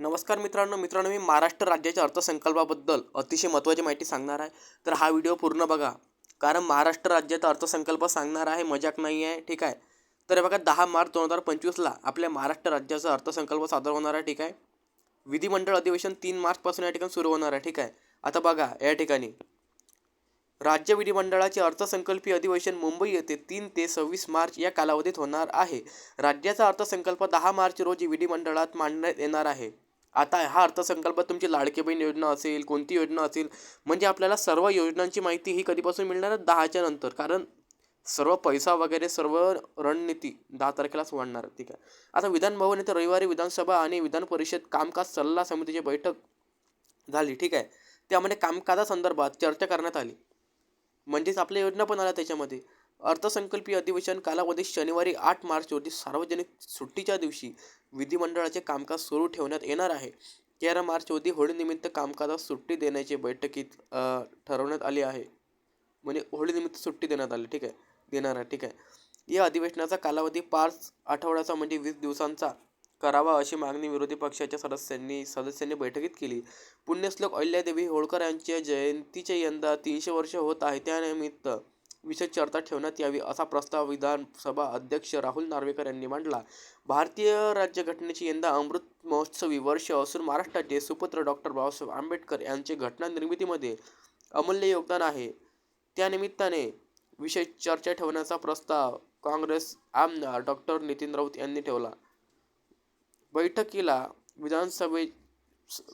नमस्कार मित्रांनो मित्रांनो मी महाराष्ट्र राज्याच्या अर्थसंकल्पाबद्दल अतिशय महत्त्वाची माहिती सांगणार आहे. तर हा व्हिडिओ पूर्ण बघा. कारण महाराष्ट्र राज्याचा अर्थसंकल्प सांगणार आहे मजाक नाही आहे ठीक आहे? तर हे बघा दहा मार्च दोन हजार पंचवीसला आपल्या महाराष्ट्र राज्याचा अर्थसंकल्प सादर होणार आहे ठीक आहे? विधिमंडळ अधिवेशन तीन मार्चपासून या ठिकाणी सुरू होणार आहे ठीक आहे? आता बघा या ठिकाणी. राज्य विधिमंडळाचे अर्थसंकल्पीय अधिवेशन मुंबई येथे तीन ते सव्वीस मार्च या कालावधीत होणार आहे. राज्याचा अर्थसंकल्प दहा मार्च रोजी विधिमंडळात मांडण्यात येणार आहे. आता हा अर्थसंकल्प तुमची लाडकी बहीण योजना असेल कोणती योजना असेल म्हणजे आपल्याला सर्व योजनांची माहिती ही कधीपासून मिळणार आहे? दहाच्या नंतर. कारण सर्व पैसा वगैरे सर्व रणनीती दहा तारखेलाच वाढणार ठीक आहे. आता विधानभवन येथे रविवारी विधानसभा आणि विधान परिषद कामकाज सल्ला समितीची बैठक झाली. ठीक आहे. त्यामध्ये कामकाजासंदर्भात चर्चा करण्यात आली. म्हणजेच आपल्या योजना पण आल्या त्याच्यामध्ये. अर्थसंकल्पीय अधिवेशन कालावधी शनिवारी आठ मार्च रोजी सार्वजनिक सुट्टीच्या दिवशी विधिमंडळाचे कामकाज सुरू ठेवण्यात येणार आहे. तेरा मार्च रोजी होळीनिमित्त कामकाजास सुट्टी देण्याची बैठकीत ठरवण्यात आली आहे. म्हणजे होळीनिमित्त सुट्टी देण्यात आली. ठीक आहे. देणार आहे. ठीक आहे. या अधिवेशनाचा कालावधी पाच आठवड्याचा म्हणजे वीस दिवसांचा करावा अशी मागणी विरोधी पक्षाच्या सदस्यांनी सदस्यांनी बैठकीत केली. पुण्यश्लोक अहिल्यादेवी होळकर यांच्या जयंतीचे यंदा तीनशे वर्ष होत आहे. त्यानिमित्त विषय चर्चा ठेवण्यात यावी असा प्रस्ताव विधानसभा अध्यक्ष राहुल नार्वेकर यांनी मांडला. भारतीय राज्यघटनेची यंदा अमृत महोत्सवी वर्ष असून महाराष्ट्राचे सुपुत्र डॉक्टर बाबासाहेब आंबेडकर यांचे घटना निर्मितीमध्ये अमूल्य योगदान आहे. त्यानिमित्ताने विषय चर्चा ठेवण्याचा प्रस्ताव काँग्रेस आमदार डॉक्टर नितीन राऊत यांनी ठेवला. बैठकीला विधानसभे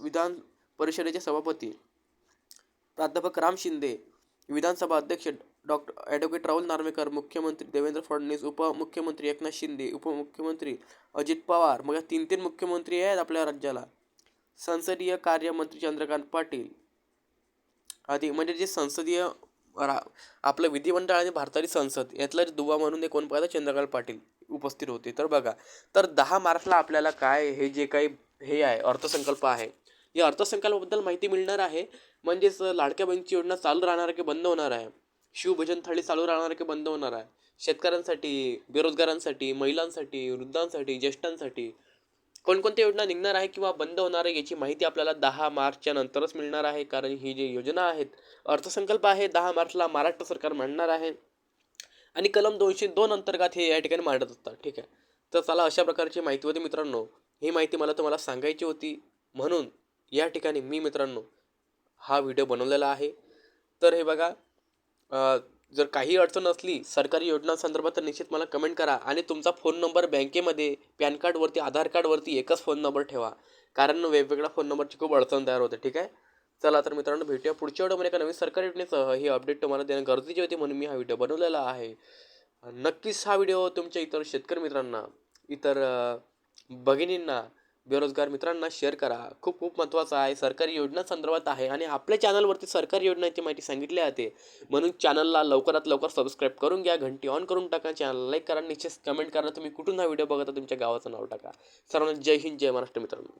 विधान परिषदेचे सभापती प्राध्यापक राम शिंदे विधानसभा अध्यक्ष डॉक्टर ॲडव्होकेट राहुल नार्वेकर मुख्यमंत्री देवेंद्र फडणवीस उपमुख्यमंत्री एकनाथ शिंदे उपमुख्यमंत्री अजित पवार मग या तीन तीन मुख्यमंत्री आहेत आपल्या राज्याला. संसदीय कार्यमंत्री चंद्रकांत पाटील. आधी म्हणजे जे संसदीय रा आपलं विधिमंडळ आणि भारताची संसद यातला दुवा म्हणून एक कोण पाहिजे चंद्रकांत पाटील उपस्थित होते. तर बघा तर दहा मार्चला आपल्याला काय हे जे काही हे आहे अर्थसंकल्प आहे. या अर्थसंकल्पाबद्दल माहिती मिळणार आहे. म्हणजेच लाडक्या बहिणीची योजना चालू राहणार आहे की बंद होणार आहे? शिवभोजन थाळी चालू राहणार की बंद होणार आहे? शेतकऱ्यांसाठी बेरोजगारांसाठी महिलांसाठी वृद्धांसाठी ज्येष्ठांसाठी कोणकोणत्या योजना निघणार आहे किंवा बंद होणार आहे याची माहिती आपल्याला दहा मार्चच्या नंतरच मिळणार आहे. कारण ही जी योजना आहेत अर्थसंकल्प आहे दहा मार्चला महाराष्ट्र सरकार मांडणार आहे. आणि कलम दोनशे दोन अंतर्गत हे या ठिकाणी मांडत असतात. ठीक आहे? तर चला अशा प्रकारची माहिती होती मित्रांनो. ही माहिती मला तुम्हाला सांगायची होती. म्हणून या ठिकाणी मी मित्रांनो हा व्हिडिओ बनवलेला आहे. तर हे बघा जर काही अडचण असली सरकारी योजनांसंदर्भात तर निश्चित मला कमेंट करा आणि तुमचा फोन नंबर बँकेमध्ये पॅन कार्डवरती आधार कार्डवरती एकच फोन नंबर ठेवा. कारण वेगवेगळ्या फोन नंबरची खूप अडचण तयार होते ठीक आहे? चला तर मित्रांनो भेटूया पुढच्या व्हिडिओमध्ये एका नवीन सरकारी योजनेसह. ही अपडेट तुम्हाला देणं गरजेचे होते म्हणून मी हा व्हिडिओ बनवलेला आहे. नक्कीच हा व्हिडिओ तुमच्या इतर शेतकरी मित्रांना इतर भगिनींना बेरोजगार मित्रांना शेअर करा. खूप खूप महत्त्वाचं आहे. सरकारी योजना संदर्भात आहे आणि आपल्या चॅनलवरती सरकारी योजनांची माहिती सांगितली जाते म्हणून चॅनलला लवकरात लवकर सबस्क्राईब करून घ्या. घंटी ऑन करून टाका. चॅनल लाईक करा. निश्चित कमेंट करा. तुम्ही कुठून हा व्हिडिओ बघता तुमच्या गावाचं नाव टाका. सर्वांना जय हिंद जय महाराष्ट्र मित्रांनो.